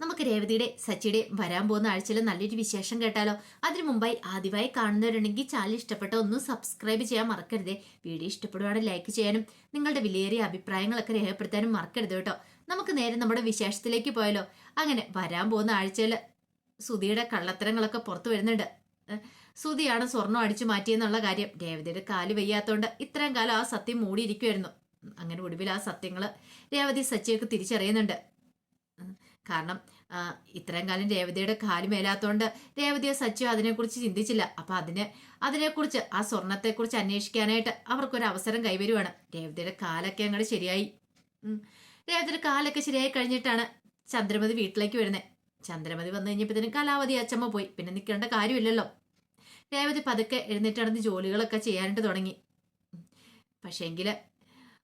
നമുക്ക് രേവതിയുടെ സച്ചിയുടെ വരാൻ പോകുന്ന ആഴ്ചയിൽ നല്ലൊരു വിശേഷം കേട്ടാലോ? അതിനു മുമ്പായി ആദ്യമായി കാണുന്നവരുണ്ടെങ്കിൽ ചാനൽ ഇഷ്ടപ്പെട്ട ഒന്ന് സബ്സ്ക്രൈബ് ചെയ്യാൻ മറക്കരുത്. വീഡിയോ ഇഷ്ടപ്പെടുവാണെങ്കിൽ ലൈക്ക് ചെയ്യാനും നിങ്ങളുടെ വിലയേറിയ അഭിപ്രായങ്ങളൊക്കെ രേഖപ്പെടുത്താനും മറക്കരുത് കേട്ടോ. നമുക്ക് നേരെ നമ്മുടെ വിശേഷത്തിലേക്ക് പോയാലോ? അങ്ങനെ വരാൻ പോകുന്ന ആഴ്ചയിൽ സുധിയുടെ കള്ളത്തരങ്ങളൊക്കെ പുറത്തു വരുന്നുണ്ട്. സുധിയാണ് സ്വർണം അടിച്ചു മാറ്റിയെന്നുള്ള കാര്യം രേവതിയുടെ കാൽ വയ്യാത്തോണ്ട് ഇത്രയും കാലം ആ സത്യം മൂടിയിരിക്കുമായിരുന്നു അങ്ങനെ ഒടുവിൽ ആ സത്യങ്ങൾ രേവതി സച്ചിയൊക്കെ തിരിച്ചറിയുന്നുണ്ട്. കാരണം ഇത്രയും കാലം രേവതിയുടെ കാൽ മേലാത്തോണ്ട് രേവതിയോ സച്ചിയോ അതിനെക്കുറിച്ച് ചിന്തിച്ചില്ല. അപ്പൊ അതിന് അതിനെക്കുറിച്ച് ആ സ്വർണത്തെക്കുറിച്ച് അന്വേഷിക്കാനായിട്ട് അവർക്കൊരു അവസരം കൈവരുവാണ്. രേവതിയുടെ കാലൊക്കെ അങ്ങോട്ട് ശരിയായി. രേവതിയുടെ കാലൊക്കെ ശരിയായി കഴിഞ്ഞിട്ടാണ് ചന്ദ്രമതി വീട്ടിലേക്ക് വരുന്നത് ചന്ദ്രമതി വന്നു കഴിഞ്ഞപ്പോഴത്തേനും കലാവതി അച്ചമ്മ പോയി. പിന്നെ നിൽക്കേണ്ട കാര്യമില്ലല്ലോ. രേവതി പതുക്കെ എഴുന്നേറ്റ് നടന്ന് ജോലികളൊക്കെ ചെയ്യാനായിട്ട് തുടങ്ങി.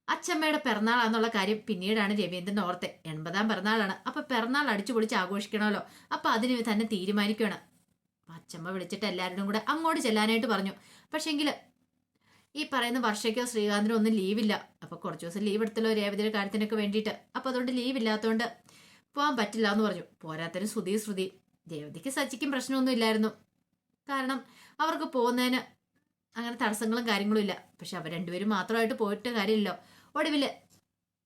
അച്ചമ്മയുടെ പിറന്നാളാന്നുള്ള കാര്യം പിന്നീടാണ് രവീന്ദ്രൻ ഓർത്തെ. എൺപതാം പിറന്നാളാണ്. അപ്പൊ പിറന്നാൾ അടിച്ചു പൊളിച്ച് ആഘോഷിക്കണമല്ലോ. അപ്പൊ അതിന് തന്നെ തീരുമാനിക്കുകയാണ് അച്ഛമ്മ വിളിച്ചിട്ട് എല്ലാവരും കൂടെ അങ്ങോട്ട് ചെല്ലാനായിട്ട് പറഞ്ഞു. പക്ഷെങ്കിൽ ഈ പറയുന്ന വർഷയ്ക്കോ ശ്രീകാന്തിനോ ഒന്നും ലീവില്ല. അപ്പൊ കുറച്ചു ദിവസം ലീവ് എടുത്തല്ലോ രേവതിയുടെ കാര്യത്തിനൊക്കെ വേണ്ടിയിട്ട്. അപ്പൊ അതുകൊണ്ട് ലീവ് ഇല്ലാത്തതുകൊണ്ട് പോകാൻ പറ്റില്ല എന്ന് പറഞ്ഞു. പോരാത്തതിന് ശ്രുതി ശ്രുതി. രേവതിക്ക് സച്ചിക്കും പ്രശ്നമൊന്നും ഇല്ലായിരുന്നു. കാരണം അവർക്ക് പോകുന്നതിന് അങ്ങനെ തടസ്സങ്ങളും കാര്യങ്ങളും ഇല്ല. പക്ഷെ അവർ രണ്ടുപേരും മാത്രമായിട്ട് പോയിട്ട് കാര്യമില്ലല്ലോ. ഒടുവിൽ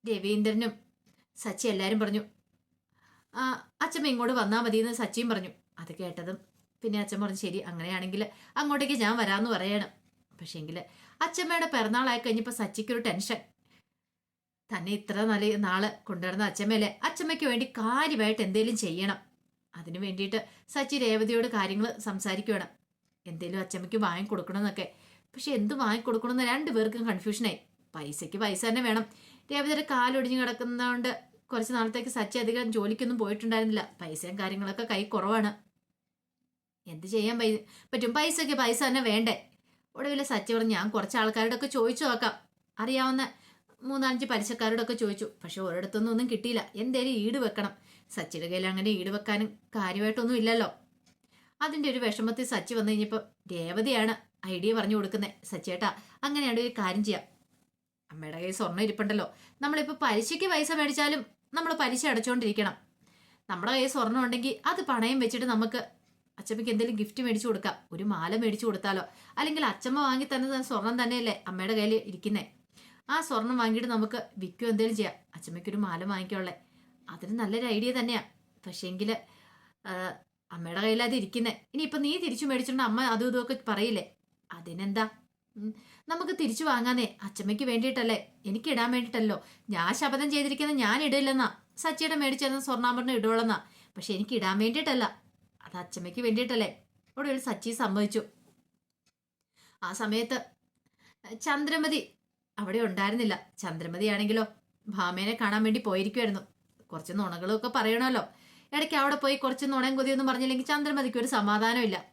രവീന്ദ്രനും സച്ചി എല്ലാവരും പറഞ്ഞു അച്ഛമ്മ ഇങ്ങോട്ട് വന്നാൽ മതി എന്ന് സച്ചിയും പറഞ്ഞു. അത് കേട്ടതും പിന്നെ അച്ഛൻ പറഞ്ഞു ശരി അങ്ങനെയാണെങ്കിൽ അങ്ങോട്ടേക്ക് ഞാൻ വരാമെന്ന് പറയണം. പക്ഷേങ്കിൽ അച്ഛമ്മയുടെ പിറന്നാളായി കഴിഞ്ഞപ്പോൾ സച്ചിക്കൊരു ടെൻഷൻ. തന്നെ ഇത്ര നല്ല നാൾ കൊണ്ടുവരുന്ന അച്ഛമ്മയല്ലേ അച്ഛമ്മയ്ക്ക് വേണ്ടി കാര്യമായിട്ട് എന്തെങ്കിലും ചെയ്യണം. അതിനു വേണ്ടിയിട്ട് സച്ചി രേവതിയോട് കാര്യങ്ങൾ സംസാരിക്കുകയാണ് എന്തേലും അച്ചമ്മയ്ക്ക് വാങ്ങിക്കൊടുക്കണമെന്നൊക്കെ. പക്ഷെ എന്ത് വാങ്ങിക്കൊടുക്കണമെന്ന് രണ്ടുപേർക്കും കൺഫ്യൂഷനായി പൈസയ്ക്ക് പൈസ തന്നെ വേണം. രേവതിയുടെ കാലൊടിഞ്ഞു കിടക്കുന്നതുകൊണ്ട് കുറച്ച് നാളത്തേക്ക് സച്ചി അധികം ജോലിക്കൊന്നും പോയിട്ടുണ്ടായിരുന്നില്ല. പൈസയും കാര്യങ്ങളൊക്കെ കൈ കുറവാണ്. എന്ത് ചെയ്യാൻ പൈ പറ്റും? പൈസയ്ക്ക് പൈസ തന്നെ വേണ്ടേ? ഒടുവിൽ സച്ചി പറഞ്ഞു ഞാൻ കുറച്ച് ആൾക്കാരോടൊക്കെ ചോദിച്ചു നോക്കാം. അറിയാവുന്ന മൂന്നാലഞ്ച് പലിശക്കാരോടൊക്കെ ചോദിച്ചു. പക്ഷെ ഒരിടത്തൊന്നും ഒന്നും കിട്ടിയില്ല. എന്തേലും ഈട് വെക്കണം. സച്ചിയുടെ കയ്യിൽ അങ്ങനെ ഈട് വെക്കാനും കാര്യമായിട്ടൊന്നും ഇല്ലല്ലോ. അതിന്റെ ഒരു വിഷമത്തിൽ സച്ചി വന്നു കഴിഞ്ഞപ്പോൾ രേവതിയാണ് ഐഡിയ പറഞ്ഞു കൊടുക്കുന്നത് സച്ചേട്ടാ അങ്ങനെയാണ് ഒരു കാര്യം ചെയ്യാം. അമ്മയുടെ കയ്യിൽ സ്വർണം ഇരിപ്പുണ്ടല്ലോ. നമ്മളിപ്പോൾ പലിശയ്ക്ക് പൈസ മേടിച്ചാലും നമ്മൾ പലിശ അടച്ചുകൊണ്ടിരിക്കണം നമ്മുടെ കയ്യിൽ സ്വർണം ഉണ്ടെങ്കിൽ അത് പണയം വെച്ചിട്ട് നമുക്ക് അച്ചമ്മയ്ക്ക് എന്തെങ്കിലും ഗിഫ്റ്റ് മേടിച്ചു കൊടുക്കാം. ഒരു മാല മേടിച്ചു കൊടുത്താലോ? അല്ലെങ്കിൽ അച്ചമ്മ വാങ്ങി തന്നെ സ്വർണം തന്നെയല്ലേ അമ്മയുടെ കയ്യിൽ ഇരിക്കുന്നേ? ആ സ്വർണം വാങ്ങിയിട്ട് നമുക്ക് വിൽക്കുകയോ എന്തെങ്കിലും ചെയ്യാം. അച്ചമ്മയ്ക്ക് ഒരു മാല വാങ്ങിക്കോളേ അതിന് നല്ലൊരു ഐഡിയ തന്നെയാണ് പക്ഷേങ്കിൽ അമ്മയുടെ കയ്യിലത് ഇരിക്കുന്നേ. ഇനിയിപ്പോൾ നീ തിരിച്ചു മേടിച്ചിട്ടുണ്ട് അമ്മ അതും ഇതുമൊക്കെ പറയില്ലേ? അതിനെന്താ? നമുക്ക് തിരിച്ചു വാങ്ങാന്നേ. അച്ചമ്മയ്ക്ക് വേണ്ടിയിട്ടല്ലേ? എനിക്ക് ഇടാൻ വേണ്ടിയിട്ടല്ലോ. ഞാൻ ശപഥം ചെയ്തിരിക്കുന്ന ഞാൻ ഇടില്ലെന്നാ. സച്ചിയുടെ മേടിച്ചെന്ന സ്വർണാഭരണം ഇടുവോളെന്നാ. പക്ഷെ എനിക്ക് ഇടാൻ വേണ്ടിയിട്ടല്ല. അത് അച്ചമ്മയ്ക്ക് വേണ്ടിയിട്ടല്ലേ. അവിടെ ഒരു സച്ചി സംഭവിച്ചു ആ സമയത്ത് ചന്ദ്രമതി അവിടെ ഉണ്ടായിരുന്നില്ല. ചന്ദ്രമതി ആണെങ്കിലോ ഭാമേനെ കാണാൻ വേണ്ടി പോയിരിക്കുമായിരുന്നു കുറച്ച് നുണകളൊക്കെ പറയണമല്ലോ. ഇടയ്ക്ക് അവിടെ പോയി കുറച്ച് നുണയും കൊതിയൊന്നും പറഞ്ഞില്ലെങ്കിൽ ചന്ദ്രമതിക്ക് ഒരു സമാധാനമില്ല.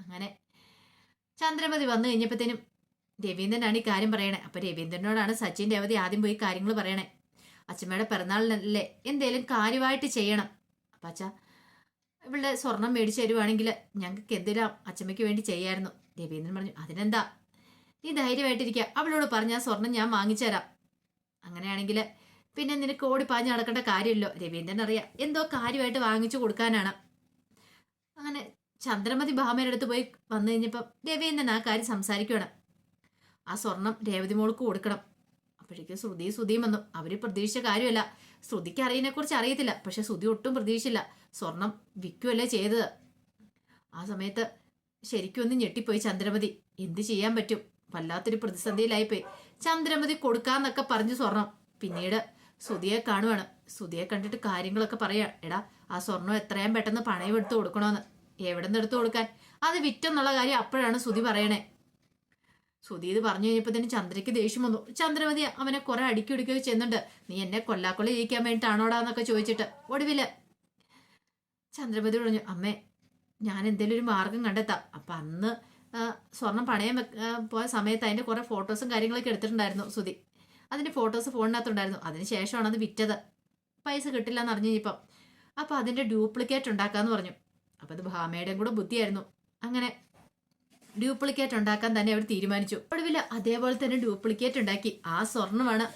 അങ്ങനെ ചന്ദ്രമതി വന്നു കഴിഞ്ഞപ്പോഴത്തേനും രവീന്ദ്രനാണ് ഈ കാര്യം പറയണേ. അപ്പൊ രവീന്ദ്രനോടാണ് സച്ചിൻ രേവതി ആദ്യം പോയി കാര്യങ്ങൾ പറയണേ. അച്ഛമ്മയുടെ പിറന്നാളിനല്ലേ എന്തേലും കാര്യമായിട്ട് ചെയ്യണം. അപ്പൊ അച്ഛ ഇവളുടെ സ്വർണം മേടിച്ചു തരുവാണെങ്കിൽ ഞങ്ങൾക്ക് എന്തെങ്കിലും അച്ഛമ്മയ്ക്ക് വേണ്ടി ചെയ്യായിരുന്നു? രവീന്ദ്രൻ പറഞ്ഞു അതിനെന്താ? നീ ധൈര്യമായിട്ടിരിക്കുക. അവളോട് പറഞ്ഞ സ്വർണം ഞാൻ വാങ്ങിച്ചു തരാം. അങ്ങനെയാണെങ്കിൽ പിന്നെ നിനക്ക് ഓടി പാഞ്ഞ് നടക്കേണ്ട കാര്യമില്ലോ. രവീന്ദ്രൻ അറിയാം എന്തോ കാര്യമായിട്ട് വാങ്ങിച്ചു കൊടുക്കാനാണ്. അങ്ങനെ ചന്ദ്രമതി ഭാമയുടെ അടുത്ത് പോയി വന്നു കഴിഞ്ഞപ്പം രവീന്ദ്രൻ ആ കാര്യം സംസാരിക്കുകയാണ്. ആ സ്വർണം രേവതി മോൾക്ക് കൊടുക്കണം. അപ്പോഴേക്കും ശ്രുതി ശ്രുതിയും വന്നു. അവർ പ്രതീക്ഷിച്ച കാര്യമല്ല. ശ്രുതിക്ക് അറിയുന്നതിനെക്കുറിച്ച് അറിയത്തില്ല. പക്ഷെ ശ്രുതി ഒട്ടും പ്രതീക്ഷിച്ചില്ല. സ്വർണം വിൽക്കുകയല്ലേ ചെയ്തത്. ആ സമയത്ത് ശരിക്കും ഒന്ന് ഞെട്ടിപ്പോയി ചന്ദ്രമതി. എന്ത് ചെയ്യാൻ പറ്റും? വല്ലാത്തൊരു പ്രതിസന്ധിയിലായിപ്പോയി. ചന്ദ്രമതി കൊടുക്കാന്നൊക്കെ പറഞ്ഞു സ്വർണം. പിന്നീട് ശ്രുതിയെ കാണുവാണ്. ശ്രുതിയെ കണ്ടിട്ട് കാര്യങ്ങളൊക്കെ പറയാ. എടാ ആ സ്വർണം എത്രയും പെട്ടെന്ന് പണയം എടുത്ത് കൊടുക്കണമെന്ന് എവിടെ നിന്ന് എടുത്തു കൊടുക്കാൻ? അത് വിറ്റെന്നുള്ള കാര്യം അപ്പോഴാണ് സുതി പറയണേ. സുതി ഇത് പറഞ്ഞു കഴിഞ്ഞപ്പോൾ തന്നെ ചന്ദ്രയ്ക്ക് ദേഷ്യം വന്നു. ചന്ദ്രമതി അവനെ കുറെ അടുക്കി ഉടിക്കുകയോ ചെയ്യുന്നുണ്ട്. നീ എന്നെ കൊല്ലാക്കൊള്ള ജയിക്കാൻ വേണ്ടിയിട്ടാണോടാന്നൊക്കെ ചോദിച്ചിട്ട്. ഒടുവിൽ? ചന്ദ്രമതി പറഞ്ഞു അമ്മേ ഞാൻ എന്തെങ്കിലും ഒരു മാർഗം കണ്ടെത്താം. അപ്പം അന്ന് സ്വർണം പണയം പോയ സമയത്ത് അതിന്റെ കുറേ ഫോട്ടോസും കാര്യങ്ങളൊക്കെ എടുത്തിട്ടുണ്ടായിരുന്നു സുതി അതിന്റെ ഫോട്ടോസ് ഫോണിനകത്തുണ്ടായിരുന്നു. അതിന് ശേഷമാണ് അത് വിറ്റത്. പൈസ കിട്ടില്ല എന്ന് അറിഞ്ഞു ഇപ്പം അപ്പോൾ അതിന്റെ ഡ്യൂപ്ലിക്കേറ്റ് ഉണ്ടാക്കാന്ന് പറഞ്ഞു. അപ്പോൾ അത് ഭാമയുടെയും കൂടെ ബുദ്ധിയായിരുന്നു. അങ്ങനെ ഡ്യൂപ്ലിക്കേറ്റ് ഉണ്ടാക്കാൻ തന്നെ അവർ തീരുമാനിച്ചു. ഒടുവിൽ അതേപോലെ തന്നെ ഡ്യൂപ്ലിക്കേറ്റ് ഉണ്ടാക്കി. ആ സ്വർണമാണ്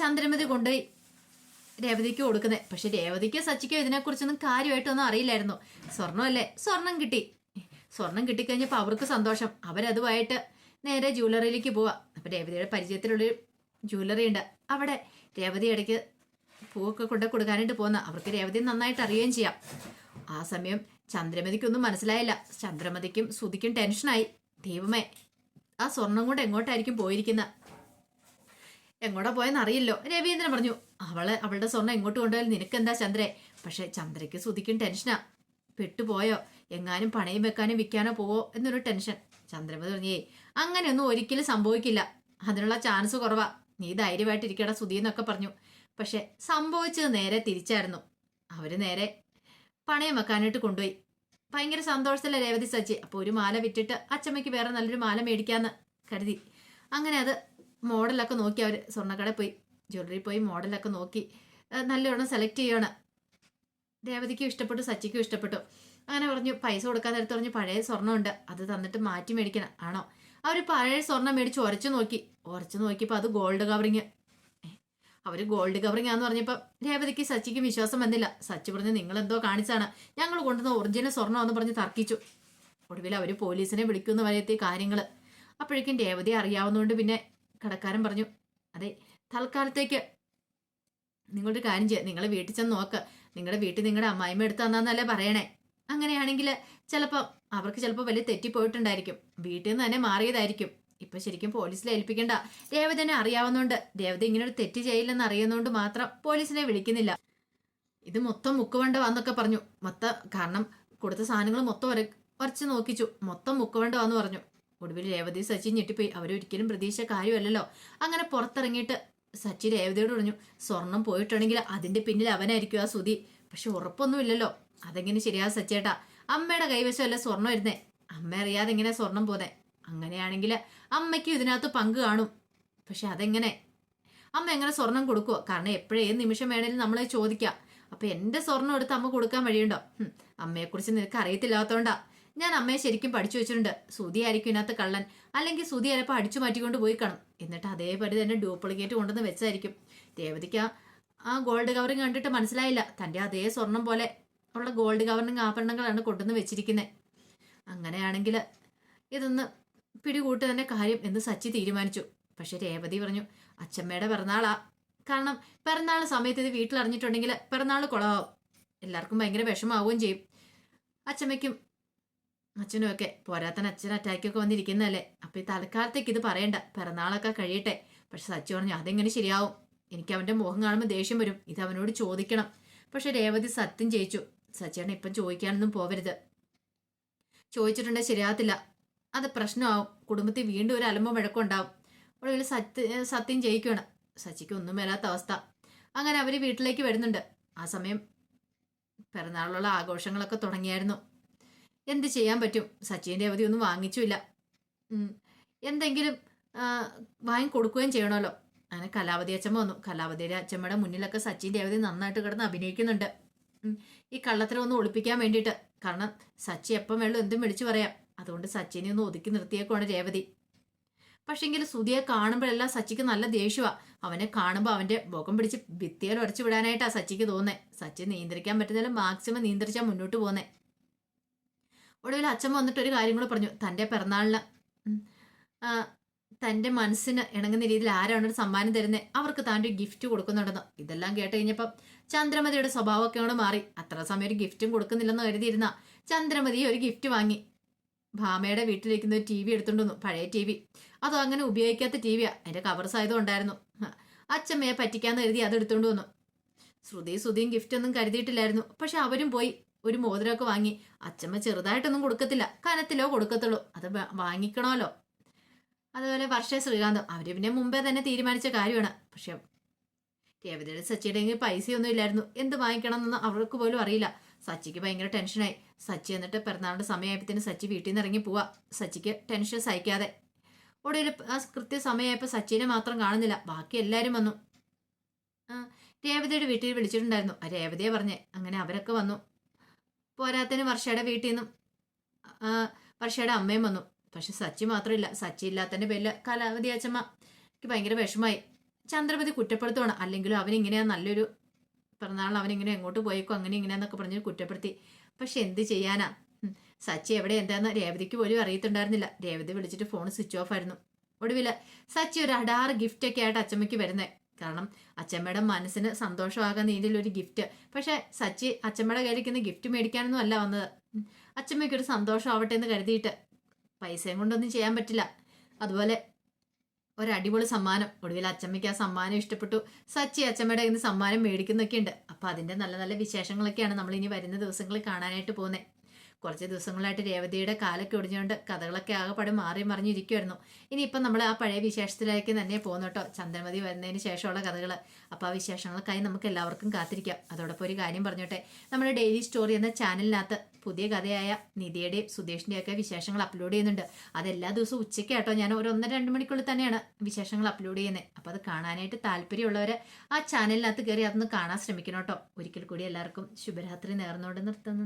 ചന്ദ്രമതി കൊണ്ടുപോയി രേവതിക്ക് കൊടുക്കുന്നത്. പക്ഷെ രേവതിക്ക് സച്ചിക്കോ ഇതിനെക്കുറിച്ചൊന്നും കാര്യമായിട്ടൊന്നും അറിയില്ലായിരുന്നു. സ്വർണമല്ലേ സ്വർണം കിട്ടി. സ്വർണം കിട്ടിക്കഴിഞ്ഞപ്പോൾ അവർക്ക് സന്തോഷം. അവരതുമായിട്ട് നേരെ ജ്വല്ലറിയിലേക്ക് പോവാം. അപ്പൊ രേവതിയുടെ പരിചയത്തിലുള്ളൊരു ജ്വല്ലറി ഉണ്ട് അവിടെ രേവതി ഇടയ്ക്ക് പൂവൊക്കെ കൊണ്ട് കൊടുക്കാനായിട്ട് പോകുന്ന അവർക്ക് രേവതി നന്നായിട്ട് അറിയുകയും ചെയ്യാം. ആ സമയം ചന്ദ്രമതിക്കൊന്നും മനസ്സിലായില്ല. ചന്ദ്രമതിക്കും സുതിക്കും ടെൻഷനായി. ദൈവമേ ആ സ്വർണം കൊണ്ട് എങ്ങോട്ടായിരിക്കും പോയിരിക്കുന്ന? എങ്ങോട്ടാ പോയെന്ന് അറിയില്ലോ രവീന്ദ്രൻ പറഞ്ഞു? അവൾ അവളുടെ സ്വർണം എങ്ങോട്ട് കൊണ്ടുപോയാൽ നിനക്കെന്താ ചന്ദ്രേ? പക്ഷെ ചന്ദ്രയ്ക്ക് സുതിക്കും ടെൻഷനാ. പെട്ടുപോയോ? എങ്ങാനും പണയം വെക്കാനും വിൽക്കാനോ പോവോ എന്നൊരു ടെൻഷൻ. ചന്ദ്രമതി പറഞ്ഞേ അങ്ങനെയൊന്നും ഒരിക്കലും സംഭവിക്കില്ല. അതിനുള്ള ചാൻസ് കുറവാ. നീ ധൈര്യമായിട്ട് സുതി എന്നൊക്കെ പറഞ്ഞു. പക്ഷെ സംഭവിച്ചത് നേരെ തിരിച്ചായിരുന്നു. അവർ നേരെ പണയം വെക്കാനായിട്ട് കൊണ്ടുപോയി. ഭയങ്കര സന്തോഷത്തിലെ രേവതി സച്ചി. അപ്പോൾ ഒരു മാല വിറ്റിട്ട് അച്ചമ്മയ്ക്ക് വേറെ നല്ലൊരു മാല മേടിക്കാന്ന് കരുതി. അങ്ങനെ അത് മോഡലൊക്കെ നോക്കി അവർ സ്വർണക്കടയിൽ പോയി. ജ്വല്ലറി പോയി മോഡലൊക്കെ നോക്കി. നല്ലോണം സെലക്ട് ചെയ്യണം. രേവതിക്കും ഇഷ്ടപ്പെട്ടു സച്ചിക്കും ഇഷ്ടപ്പെട്ടു. അങ്ങനെ പറഞ്ഞു പൈസ കൊടുക്കാൻ നേരത്ത് പറഞ്ഞു പഴയ സ്വർണമുണ്ട്. അത് തന്നിട്ട് മാറ്റി മേടിക്കണം. ആണോ? അവർ പഴയ സ്വർണം മേടിച്ച് ഉരച്ചു നോക്കി. ഉരച്ചു നോക്കിയപ്പോൾ അത് ഗോൾഡ് കവറിങ്. അവർ ഗോൾഡ് കവറിങ് ആന്ന് പറഞ്ഞപ്പോൾ രേവതിക്ക് സച്ചിക്ക് വിശ്വാസം വന്നില്ല. സച്ചി പറഞ്ഞ് നിങ്ങൾ എന്തോ കാണിച്ചാണ്. ഞങ്ങൾ കൊണ്ടുവന്ന ഒറിജിനൽ സ്വർണം എന്ന് പറഞ്ഞ് തർക്കിച്ചു. ഒടുവിൽ അവർ പോലീസിനെ വിളിക്കുന്ന വരെയെത്തിയ കാര്യങ്ങൾ അപ്പോഴേക്കും രേവതി അറിയാവുന്നതുകൊണ്ട് പിന്നെ കടക്കാരൻ പറഞ്ഞു അതെ തൽക്കാലത്തേക്ക് നിങ്ങളൊരു കാര്യം ചെയ്യുക നിങ്ങൾ വീട്ടിൽ ചെന്ന് നോക്ക്. നിങ്ങളുടെ വീട്ടിൽ നിങ്ങളുടെ അമ്മായിമ്മ എടുത്ത് തന്നാന്നല്ലേ പറയണേ. അങ്ങനെയാണെങ്കിൽ ചിലപ്പോൾ അവർക്ക് ചിലപ്പോൾ വലിയ തെറ്റിപ്പോയിട്ടുണ്ടായിരിക്കും. വീട്ടിൽ നിന്ന് തന്നെ മാറിയതായിരിക്കും. ഇപ്പൊ ശരിക്കും പോലീസിൽ ഏൽപ്പിക്കണ്ട. ദേവതനെ അറിയാവുന്നതുകൊണ്ട് ദേവത ഇങ്ങനെ ഒരു തെറ്റ് ചെയ്യില്ലെന്ന് അറിയുന്നതുകൊണ്ട് മാത്രം പോലീസിനെ വിളിക്കുന്നില്ല. ഇത് മൊത്തം മുക്കുവണ്ട വന്നൊക്കെ പറഞ്ഞു. മൊത്തം കാരണം കൊടുത്ത സാധനങ്ങൾ മൊത്തം ഒര ഉറച്ച് നോക്കിച്ചു. മൊത്തം മുക്കുവണ്ട വന്ന് പറഞ്ഞു. ഒടുവിൽ രേവതി സച്ചി ഞെട്ടിപ്പോയി. അവരൊരിക്കലും പ്രതീക്ഷിച്ച കാര്യമല്ലല്ലോ. അങ്ങനെ പുറത്തിറങ്ങിയിട്ട് സച്ചി രേവതിയോട് പറഞ്ഞു സ്വർണം പോയിട്ടുണ്ടെങ്കിൽ അതിന്റെ പിന്നിൽ അവനായിരിക്കും ആ സുതി പക്ഷെ ഉറപ്പൊന്നുമില്ലല്ലോ. അതെങ്ങനെ ശരിയാ സച്ചേട്ടാ? അമ്മയുടെ കൈവശമല്ല സ്വർണം ഇരുന്നേ അമ്മ അറിയാതെ എങ്ങനെ സ്വർണം പോന്നെ? അങ്ങനെയാണെങ്കിൽ അമ്മയ്ക്ക് ഇതിനകത്ത് പങ്ക് കാണും. പക്ഷെ അതെങ്ങനെ? അമ്മ എങ്ങനെ സ്വർണം കൊടുക്കുവോ? കാരണം എപ്പോഴേ ഏത് നിമിഷം വേണേലും നമ്മളെ ചോദിക്കാം. അപ്പൊ എന്റെ സ്വർണം എടുത്ത് അമ്മ കൊടുക്കാൻ വഴിയുണ്ടോ? അമ്മയെ അമ്മയെക്കുറിച്ച് നിനക്ക് അറിയത്തില്ലാത്തോണ്ടാ. ഞാൻ അമ്മയെ ശരിക്കും പഠിച്ചു വെച്ചിട്ടുണ്ട്. സുതി ആയിരിക്കും ഇതിനകത്ത് കള്ളൻ. അല്ലെങ്കിൽ സുതി ചിലപ്പോൾ അടിച്ചു മാറ്റിക്കൊണ്ട് പോയി കാണും. എന്നിട്ട് അതേപടി തന്നെ ഡ്യൂപ്ലിക്കേറ്റ് കൊണ്ടുവന്ന് വെച്ചായിരിക്കും. രേവതിക്ക് ആ- ഗോൾഡ് കവറിങ് കണ്ടിട്ട് മനസ്സിലായില്ല. തന്റെ അതേ സ്വർണം പോലെ ഉള്ള ഗോൾഡ് കവറിങ് ആഭരണങ്ങളാണ് കൊണ്ടുവന്ന് വെച്ചിരിക്കുന്നത് അങ്ങനെയാണെങ്കിൽ ഇതൊന്ന് പിടികൂട്ട് തന്നെ കാര്യം എന്ന് സച്ചി തീരുമാനിച്ചു. പക്ഷെ രേവതി പറഞ്ഞു അച്ഛമ്മയുടെ പിറന്നാളാ. കാരണം പിറന്നാൾ സമയത്ത് ഇത് വീട്ടിൽ അറിഞ്ഞിട്ടുണ്ടെങ്കിൽ പിറന്നാൾ കുളമാവും എല്ലാവർക്കും ഭയങ്കര വിഷമാവുകയും ചെയ്യും. അച്ഛമ്മയ്ക്കും അച്ഛനും ഒക്കെ പോരാത്തൻ അച്ഛൻ അറ്റാക്കൊക്കെ വന്നിരിക്കുന്നതല്ലേ? അപ്പൊ ഈ തൽക്കാലത്തേക്ക് ഇത് പറയണ്ട. പിറന്നാളൊക്കെ കഴിയട്ടെ. പക്ഷെ സച്ചി പറഞ്ഞു അതെങ്ങനെ ശരിയാവും? എനിക്ക് അവന്റെ മുഖം കാണുമ്പോൾ ദേഷ്യം വരും. ഇത് അവനോട് ചോദിക്കണം. പക്ഷെ രേവതി സത്യം ചെയ്യിച്ചു സച്ചിയാണ് ഇപ്പം ചോദിക്കാനൊന്നും പോവരുത്. ചോദിച്ചിട്ടുണ്ടെങ്കിൽ ശരിയാകത്തില്ല. അത് പ്രശ്നമാവും. കുടുംബത്തിൽ വീണ്ടും ഒരു അലമ്പ വഴക്കുണ്ടാവും. ഒടുവിൽ സത്യ സത്യം ജയിക്കുകയാണ് സച്ചിക്ക് ഒന്നും വരാത്ത അവസ്ഥ. അങ്ങനെ അവർ വീട്ടിലേക്ക് വരുന്നുണ്ട്. ആ സമയം പിറന്നാളിലുള്ള ആഘോഷങ്ങളൊക്കെ തുടങ്ങിയായിരുന്നു. എന്ത് ചെയ്യാൻ പറ്റും? സച്ചിന്റെ അവധി ഒന്നും വാങ്ങിച്ചുമില്ല. എന്തെങ്കിലും വാങ്ങി കൊടുക്കുകയും ചെയ്യണമല്ലോ. അങ്ങനെ കലാവതി അച്ഛമ്മ വന്നു. കലാവതിയുടെ അച്ഛമ്മയുടെ മുന്നിലൊക്കെ സച്ചിന്റെ അവധി നന്നായിട്ട് കിടന്ന് അഭിനയിക്കുന്നുണ്ട്. ഈ കള്ളത്തരം ഒന്ന് ഒളിപ്പിക്കാൻ വേണ്ടിയിട്ട്. കാരണം സച്ചി എപ്പം വേണം എന്തും വിളിച്ചു പറയാം. അതുകൊണ്ട് സച്ചിനെ ഒന്ന് ഒതുക്കി നിർത്തിയേക്കുവാണ് രേവതി. പക്ഷെങ്കിൽ സുധിയെ കാണുമ്പോഴെല്ലാം സച്ചിക്ക് നല്ല ദേഷ്യമാ അവനെ കാണുമ്പോൾ അവന്റെ മുഖം പിടിച്ച് ഭിത്തിയിൽ ഉടച്ചു വിടാനായിട്ടാ സച്ചിക്ക് തോന്നേ. സച്ചി നിയന്ത്രിക്കാൻ പറ്റുന്നതിൽ മാക്സിമം നിയന്ത്രിച്ചാൽ മുന്നോട്ട് പോന്നേ. ഒടുവിൽ അച്ഛൻ വന്നിട്ട് ഒരു കാര്യം കൂടെ പറഞ്ഞു. തന്റെ പിറന്നാളിന് തന്റെ മനസ്സിന് ഇണങ്ങുന്ന രീതിയിൽ ആരാണ് ഒരു സമ്മാനം തരുന്നത് അവർക്ക് താന്റെ ഒരു ഗിഫ്റ്റ് കൊടുക്കുന്നുണ്ടെന്ന്. ഇതെല്ലാം കേട്ട് കഴിഞ്ഞപ്പം ചന്ദ്രമതിയുടെ സ്വഭാവമൊക്കെ അങ്ങോട്ട് മാറി. അത്ര സമയം ഒരു ഗിഫ്റ്റും കൊടുക്കുന്നില്ലെന്ന് കരുതിയിരുന്ന ചന്ദ്രമതി ഒരു ഗിഫ്റ്റ് വാങ്ങി. ഭാമയുടെ വീട്ടിലിരിക്കുന്ന ടി വി എടുത്തോണ്ട് വന്നു. പഴയ ടി വി. അതോ അങ്ങനെ ഉപയോഗിക്കാത്ത ടി വിയാ. അതിന്റെ കവർ സായതും ഉണ്ടായിരുന്നു. ഹ, അച്ഛമ്മയെ പറ്റിക്കാന്ന് കരുതി അത് എടുത്തുകൊണ്ട് വന്നു. ശ്രുതി ശ്രുതിയും ഗിഫ്റ്റ് ഒന്നും കരുതിയിട്ടില്ലായിരുന്നു. പക്ഷെ അവരും പോയി. ഒരു മോതിരമൊക്കെ വാങ്ങി. അച്ഛമ്മ ചെറുതായിട്ടൊന്നും കൊടുക്കത്തില്ല. കനത്തിലോ കൊടുക്കത്തുള്ളൂ. അത് വാങ്ങിക്കണമല്ലോ. അതുപോലെ വർഷ ശ്രീകാന്തം. അവർ പിന്നെ മുമ്പേ തന്നെ തീരുമാനിച്ച കാര്യമാണ്. പക്ഷെ രേവതിയുടെ സച്ചിയുടെ പൈസയൊന്നും ഇല്ലായിരുന്നു. എന്ത് വാങ്ങിക്കണം എന്നൊന്നും അവർക്ക് പോലും അറിയില്ല. സച്ചിക്ക് ഭയങ്കര ടെൻഷനായി സച്ചി എന്നിട്ട് പിറന്നാളിന്റെ സമയമായപ്പത്തിന് സച്ചി വീട്ടിൽ നിന്ന് ഇറങ്ങി പോവാ. സച്ചിക്ക് ടെൻഷൻ സഹിക്കാതെ. ഒടുവിൽ ആ കൃത്യ സമയമായപ്പോൾ സച്ചിനെ മാത്രം കാണുന്നില്ല. ബാക്കി എല്ലാവരും വന്നു. രേവതിയുടെ വീട്ടിൽ വിളിച്ചിട്ടുണ്ടായിരുന്നു. ആ രേവതിയെ പറഞ്ഞേ അങ്ങനെ അവരൊക്കെ വന്നു. പോരാത്തതിന് വർഷയുടെ വീട്ടിൽ നിന്നും വർഷയുടെ അമ്മയും വന്നു. പക്ഷെ സച്ചി മാത്രമില്ല. സച്ചി ഇല്ലാത്തതിന്റെ പേരിൽ കലാവതി അച്ഛമ്മക്ക് ഭയങ്കര വിഷമായി ചന്ദ്രപതി കുറ്റപ്പെടുത്തുവാണ്. അല്ലെങ്കിലും അവനിങ്ങനെയാ നല്ലൊരു പിറന്നാൾ അവനിങ്ങനെ എങ്ങോട്ട് പോയേക്കോ അങ്ങനെ ഇങ്ങനെ എന്നൊക്കെ പറഞ്ഞ് കുറ്റപ്പെടുത്തി. പക്ഷെ എന്ത് ചെയ്യാനാ? സച്ചി എവിടെ എന്താന്ന് രേവതിക്ക് പോലും അറിയത്തുണ്ടായിരുന്നില്ല. രേവതി വിളിച്ചിട്ട് ഫോൺ സ്വിച്ച് ഓഫ് ആയിരുന്നു. ഒടുവിൽ സച്ചി ഒരു അടാറ് ഗിഫ്റ്റ് ഒക്കെ ആയിട്ട് അച്ചമ്മയ്ക്ക് വരുന്നേ. കാരണം അച്ചമ്മയുടെ മനസ്സിന് സന്തോഷമാകാൻ രീതിയിൽ ഒരു ഗിഫ്റ്റ് പക്ഷെ സച്ചി അച്ചമ്മയുടെ കയ്യിലിരിക്കുന്ന ഗിഫ്റ്റ് മേടിക്കാനൊന്നും അല്ല വന്നത്. അച്ചമ്മയ്ക്കൊരു സന്തോഷം ആവട്ടെ എന്ന് കരുതിയിട്ട്. പൈസയും കൊണ്ടൊന്നും ചെയ്യാൻ പറ്റില്ല. അതുപോലെ ഒരു അടിപൊളി സമ്മാനം. ഒടുവിൽ അച്ചമ്മയ്ക്ക് ആ സമ്മാനം ഇഷ്ടപ്പെട്ടു. സച്ചി അച്ചമ്മയുടെ കയ്യിൽ നിന്ന് സമ്മാനം മേടിക്കുന്നൊക്കെ ഉണ്ട് അപ്പൊ അതിന്റെ നല്ല നല്ല വിശേഷങ്ങളൊക്കെയാണ് നമ്മൾ ഇനി വരുന്ന ദിവസങ്ങളിൽ കാണാനായിട്ട് പോകുന്നത് കുറച്ച് ദിവസങ്ങളായിട്ട് രേവതിയുടെ കാലൊക്കെ ഒടിഞ്ഞുകൊണ്ട് കഥകളൊക്കെ ആകെപ്പാട് മാറി മറിഞ്ഞിരിക്കുമായിരുന്നു ഇനിയിപ്പം നമ്മൾ ആ പഴയ വിശേഷത്തിലേക്ക് തന്നെ പോകുന്നു ചന്ദ്രമതി വരുന്നതിന് ശേഷമുള്ള കഥകൾ. അപ്പോൾ ആ വിശേഷങ്ങൾക്കായി നമുക്ക് എല്ലാവർക്കും കാത്തിരിക്കാം. അതോടൊപ്പം ഒരു കാര്യം പറഞ്ഞോട്ടെ. നമ്മുടെ ഡെയിലി സ്റ്റോറി എന്ന ചാനലിനകത്ത് പുതിയ കഥയായ നിധിയുടെയും സുധേഷിന്റെയും വിശേഷങ്ങൾ അപ്ലോഡ് ചെയ്യുന്നുണ്ട്. അതെല്ലാ ദിവസവും ഉച്ചയ്ക്ക് കേട്ടോ. ഞാൻ ഒരു ഒന്നര രണ്ട് മണിക്കുള്ളിൽ തന്നെയാണ് വിശേഷങ്ങൾ അപ്ലോഡ് ചെയ്യുന്നത്. അപ്പോൾ അത് കാണാനായിട്ട് താല്പര്യമുള്ളവർ ആ ചാനലിനകത്ത് കയറി അതൊന്ന് കാണാൻ ശ്രമിക്കണം കേട്ടോ. ഒരിക്കൽ കൂടി എല്ലാവർക്കും ശുഭരാത്രി നേർന്നുകൊണ്ട് നിർത്തുന്നു.